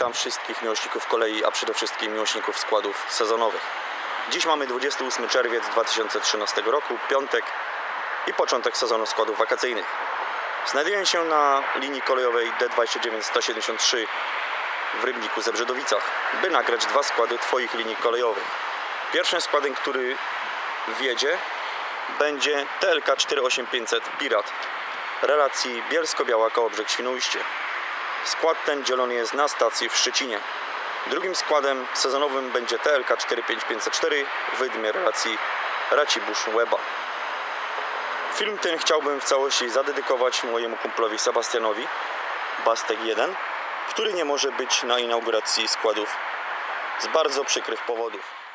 Witam wszystkich miłośników kolei, a przede wszystkim miłośników składów sezonowych. Dziś mamy 28 czerwiec 2013 roku, piątek i początek sezonu składów wakacyjnych. Znajduję się na linii kolejowej D29-173 w Rybniku Zebrzydowicach, by nagrać dwa składy Twoich linii kolejowych. Pierwszym składem, który wjedzie, będzie TLK 48500 Pirat relacji Bielsko-Biała Kołobrzeg Świnoujście. Skład ten dzielony jest na stacji w Szczecinie. Drugim składem sezonowym będzie TLK 45504 wydmie relacji Racibórz Łeba. Film ten chciałbym w całości zadedykować mojemu kumplowi Sebastianowi, Bastek 1, który nie może być na inauguracji składów z bardzo przykrych powodów.